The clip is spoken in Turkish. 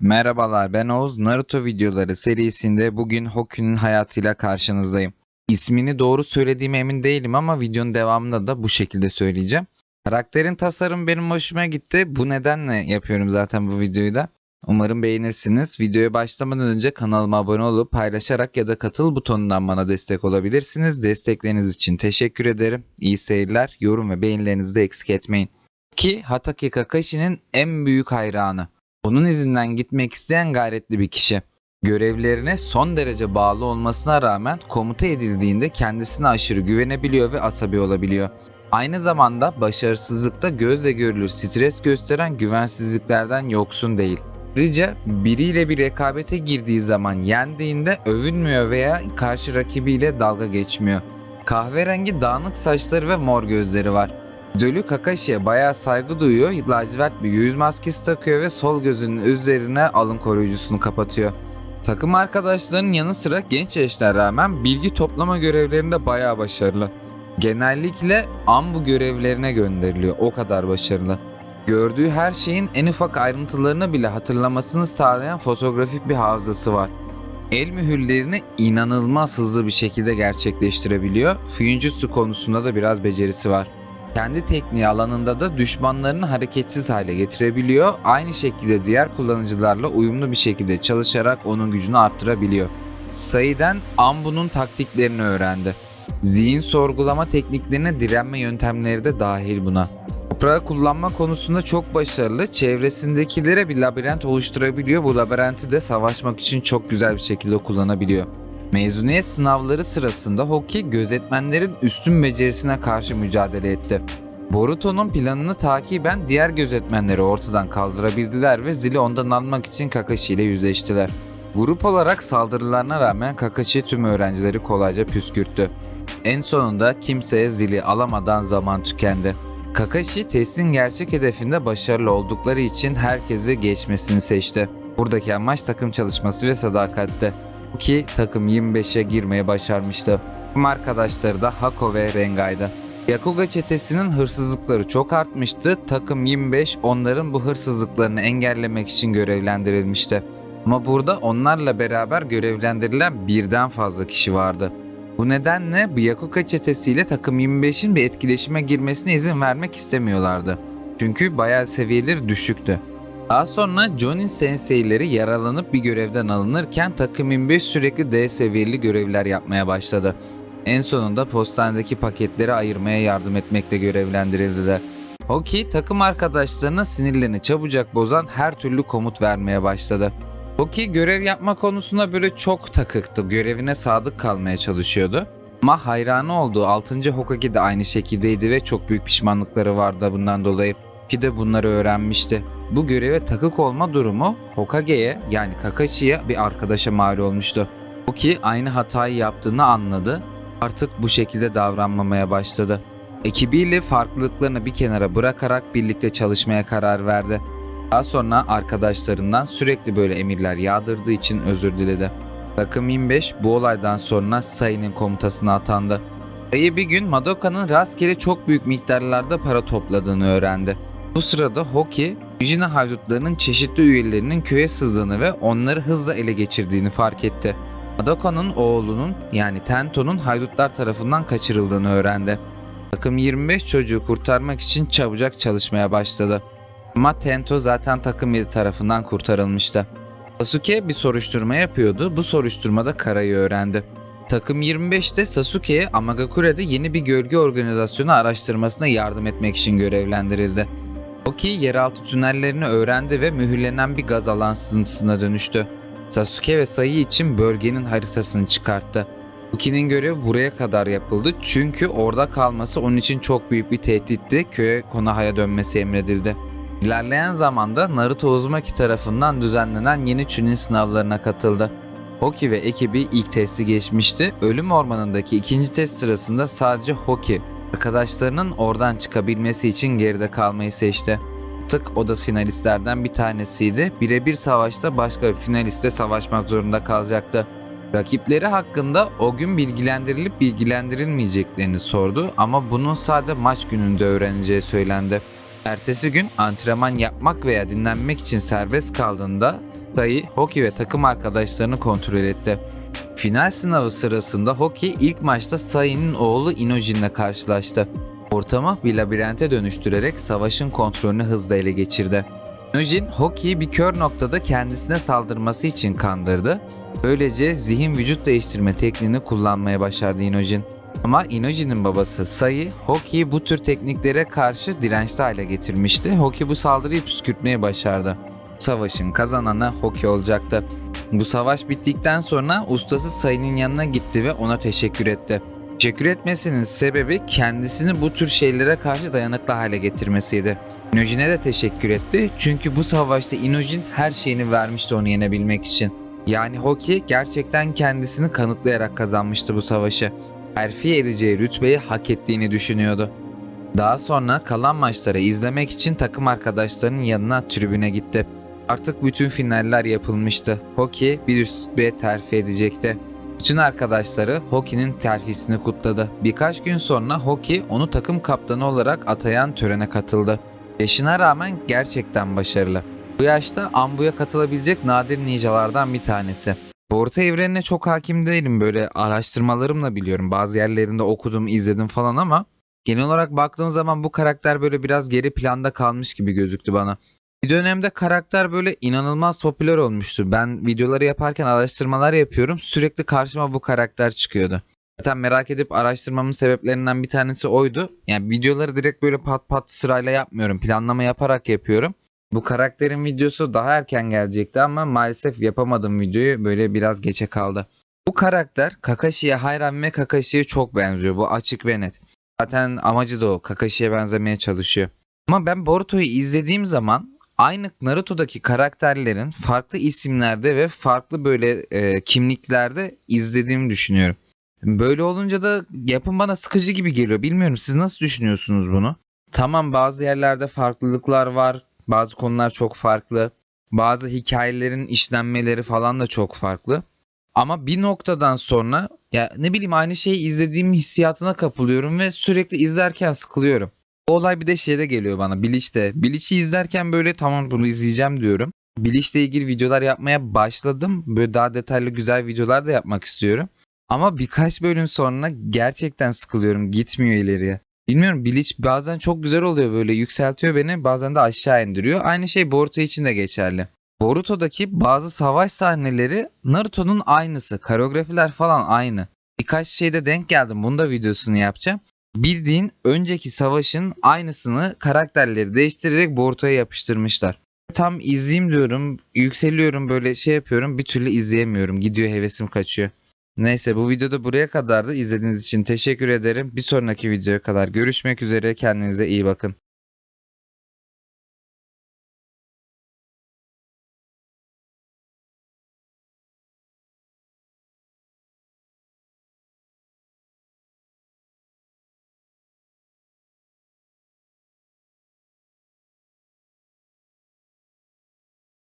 Merhabalar ben Oğuz. Naruto videoları serisinde bugün Hoku'nun hayatıyla karşınızdayım. İsmini doğru söylediğime emin değilim ama videonun devamında da bu şekilde söyleyeceğim. Karakterin tasarımı benim hoşuma gitti. Bu nedenle yapıyorum zaten bu videoyu da. Umarım beğenirsiniz. Videoya başlamadan önce kanalıma abone olup paylaşarak ya da katıl butonundan bana destek olabilirsiniz. Destekleriniz için teşekkür ederim. İyi seyirler. Yorum ve beğenilerinizi de eksik etmeyin. Ki Hatake Kakashi'nin en büyük hayranı. Onun izinden gitmek isteyen gayretli bir kişi. Görevlerine son derece bağlı olmasına rağmen komuta edildiğinde kendisine aşırı güvenebiliyor ve asabi olabiliyor. Aynı zamanda başarısızlıkta gözle görülür stres gösteren güvensizliklerden yoksun değil. Ayrıca biriyle bir rekabete girdiği zaman yendiğinde övünmüyor veya karşı rakibiyle dalga geçmiyor. Kahverengi dağınık saçları ve mor gözleri var. Dölü Kakashi'ye bayağı saygı duyuyor, lacivert bir yüz maskesi takıyor ve sol gözünün üzerine alın koruyucusunu kapatıyor. Takım arkadaşlarının yanı sıra genç yaşına rağmen bilgi toplama görevlerinde bayağı başarılı. Genellikle ambu görevlerine gönderiliyor, o kadar başarılı. Gördüğü her şeyin en ufak ayrıntılarını bile hatırlamasını sağlayan fotoğrafik bir hafızası var. El mühürlerini inanılmaz hızlı bir şekilde gerçekleştirebiliyor. Fuyunjutsu konusunda da biraz becerisi var. Kendi tekniği alanında da düşmanlarını hareketsiz hale getirebiliyor. Aynı şekilde diğer kullanıcılarla uyumlu bir şekilde çalışarak onun gücünü arttırabiliyor. Sayıden Ambu'nun taktiklerini öğrendi. Zihin sorgulama tekniklerine direnme yöntemleri de dahil buna. Toprağı kullanma konusunda çok başarılı. Çevresindekilere bir labirent oluşturabiliyor. Bu labirenti de savaşmak için çok güzel bir şekilde kullanabiliyor. Mezuniyet sınavları sırasında Hoki gözetmenlerin üstün becerisine karşı mücadele etti. Boruto'nun planını takiben diğer gözetmenleri ortadan kaldırabildiler ve zili ondan almak için Kakashi ile yüzleştiler. Grup olarak saldırılarına rağmen Kakashi tüm öğrencileri kolayca püskürttü. En sonunda kimseye zili alamadan zaman tükendi. Kakashi testin gerçek hedefinde başarılı oldukları için herkesi geçmesini seçti. Buradaki amaç takım çalışması ve sadakatte ki takım 25'e girmeye başarmıştı. Tüm arkadaşları da Hako ve Renga'ydı. Yakuga çetesinin hırsızlıkları çok artmıştı. Takım 25 onların bu hırsızlıklarını engellemek için görevlendirilmişti. Ama burada onlarla beraber görevlendirilen birden fazla kişi vardı. Bu nedenle bu Yakuga çetesiyle takım 25'in bir etkileşime girmesine izin vermek istemiyorlardı. Çünkü bayağı seviyeleri düşüktü. Daha sonra John'in senseileri yaralanıp bir görevden alınırken takım 25 sürekli D seviyeli görevler yapmaya başladı. En sonunda postanedeki paketleri ayırmaya yardım etmekle görevlendirildiler. Hoki takım arkadaşlarına sinirlerini çabucak bozan her türlü komut vermeye başladı. Hoki görev yapma konusunda böyle çok takıktı. Görevine sadık kalmaya çalışıyordu. Ama hayranı olduğu 6. Hokage de aynı şekildeydi ve çok büyük pişmanlıkları vardı bundan dolayı. Ki de bunları öğrenmişti. Bu göreve takık olma durumu Hokage'ye yani Kakashi'ye bir arkadaşa mal olmuştu. Hoki aynı hatayı yaptığını anladı. Artık bu şekilde davranmamaya başladı. Ekibiyle farklılıklarını bir kenara bırakarak birlikte çalışmaya karar verdi. Daha sonra arkadaşlarından sürekli böyle emirler yağdırdığı için özür diledi. Takım 25 bu olaydan sonra Say'nin komutasına atandı. Sayı bir gün Madoka'nın rastgele çok büyük miktarlarda para topladığını öğrendi. Bu sırada Hoki, Vijina haydutlarının çeşitli üyelerinin köye sızdığını ve onları hızla ele geçirdiğini fark etti. Madoka'nın oğlunun yani Tento'nun haydutlar tarafından kaçırıldığını öğrendi. Takım 25 çocuğu kurtarmak için çabucak çalışmaya başladı. Ama Tento zaten takım 7 tarafından kurtarılmıştı. Sasuke bir soruşturma yapıyordu. Bu soruşturmada Kara'yı öğrendi. Takım 25'te Sasuke'ye Amagakure'de yeni bir gölge organizasyonu araştırmasına yardım etmek için görevlendirildi. Oki yeraltı tünellerini öğrendi ve mühürlenen bir gaz alan sızıntısına dönüştü. Sasuke ve Sayı için bölgenin haritasını çıkarttı. Oki'nin görevi buraya kadar yapıldı çünkü orada kalması onun için çok büyük bir tehditti. Köye Konoha'ya dönmesi emredildi. İlerleyen zamanda Naruto Uzumaki tarafından düzenlenen yeni Chunin sınavlarına katıldı. Hoki ve ekibi ilk testi geçmişti. Ölüm Ormanı'ndaki ikinci test sırasında sadece Hoki arkadaşlarının oradan çıkabilmesi için geride kalmayı seçti. Artık o da finalistlerden bir tanesiydi. Birebir savaşta başka bir finaliste savaşmak zorunda kalacaktı. Rakipleri hakkında o gün bilgilendirilip bilgilendirilmeyeceklerini sordu ama bunun sadece maç gününde öğreneceği söylendi. Ertesi gün antrenman yapmak veya dinlenmek için serbest kaldığında Sayı, Hoki ve takım arkadaşlarını kontrol etti. Final sınavı sırasında Hoki ilk maçta Sayı'nın oğlu Inojin'le karşılaştı. Ortamı bir labirente dönüştürerek savaşın kontrolünü hızla ele geçirdi. Inojin, Hoki'yi bir kör noktada kendisine saldırması için kandırdı. Böylece zihin vücut değiştirme tekniğini kullanmaya başardı Inojin. Ama Inojin'in babası Sayı, Hoki'yi bu tür tekniklere karşı dirençli hale getirmişti. Hoki bu saldırıyı püskürtmeyi başardı. Savaşın kazananı Hoki olacaktı. Bu savaş bittikten sonra ustası Sayı'nın yanına gitti ve ona teşekkür etti. Teşekkür etmesinin sebebi kendisini bu tür şeylere karşı dayanıklı hale getirmesiydi. Inojin'e de teşekkür etti çünkü bu savaşta Inojin her şeyini vermişti onu yenebilmek için. Yani Hoki gerçekten kendisini kanıtlayarak kazanmıştı bu savaşı. Terfi edeceği rütbeyi hak ettiğini düşünüyordu. Daha sonra kalan maçları izlemek için takım arkadaşlarının yanına tribüne gitti. Artık bütün finaller yapılmıştı. Hoki bir üst rütbeye terfi edecekti. Bütün arkadaşları Hoki'nin terfisini kutladı. Birkaç gün sonra Hoki onu takım kaptanı olarak atayan törene katıldı. Yaşına rağmen gerçekten başarılı. Bu yaşta Ambu'ya katılabilecek nadir ninjalardan bir tanesi. Boruto evrenine çok hakim değilim böyle araştırmalarımla biliyorum. Bazı yerlerinde okudum, izledim falan ama genel olarak baktığım zaman bu karakter böyle biraz geri planda kalmış gibi gözüktü bana. Bir dönemde karakter böyle inanılmaz popüler olmuştu. Ben videoları yaparken araştırmalar yapıyorum. Sürekli karşıma bu karakter çıkıyordu. Zaten merak edip araştırmamın sebeplerinden bir tanesi oydu. Yani videoları direkt böyle pat pat sırayla yapmıyorum. Planlama yaparak yapıyorum. Bu karakterin videosu daha erken gelecekti ama maalesef yapamadım videoyu. Böyle biraz geçe kaldı. Bu karakter Kakashi'ye hayran ve Kakashi'ye çok benziyor. Bu açık ve net. Zaten amacı da o. Kakashi'ye benzemeye çalışıyor. Ama ben Boruto'yu izlediğim zaman aynı Naruto'daki karakterlerin farklı isimlerde ve farklı böyle e, kimliklerde izlediğimi düşünüyorum. Böyle olunca da yapım bana sıkıcı gibi geliyor. Bilmiyorum siz nasıl düşünüyorsunuz bunu? Tamam bazı yerlerde farklılıklar var. Bazı konular çok farklı. Bazı hikayelerin işlenmeleri falan da çok farklı. Ama bir noktadan sonra ya ne bileyim aynı şeyi izlediğim hissiyatına kapılıyorum ve sürekli izlerken sıkılıyorum. Bu olay bir de şeyde geliyor bana Bleach'te. Bleach'i izlerken böyle tamam bunu izleyeceğim diyorum. Bleach'le ilgili videolar yapmaya başladım. Böyle daha detaylı güzel videolar da yapmak istiyorum. Ama birkaç bölüm sonra gerçekten sıkılıyorum. Gitmiyor ileriye. Bilmiyorum Bleach bazen çok güzel oluyor böyle yükseltiyor beni bazen de aşağı indiriyor. Aynı şey Boruto için de geçerli. Boruto'daki bazı savaş sahneleri Naruto'nun aynısı. Koreografiler falan aynı. Birkaç şeyde denk geldim. Bunu da videosunu yapacağım. Bildiğin önceki savaşın aynısını karakterleri değiştirerek Boruto'ya yapıştırmışlar. Tam izleyeyim diyorum, yükseliyorum böyle şey yapıyorum bir türlü izleyemiyorum. Gidiyor hevesim kaçıyor. Neyse bu videoda buraya kadardı. İzlediğiniz için teşekkür ederim. Bir sonraki videoya kadar görüşmek üzere. Kendinize iyi bakın.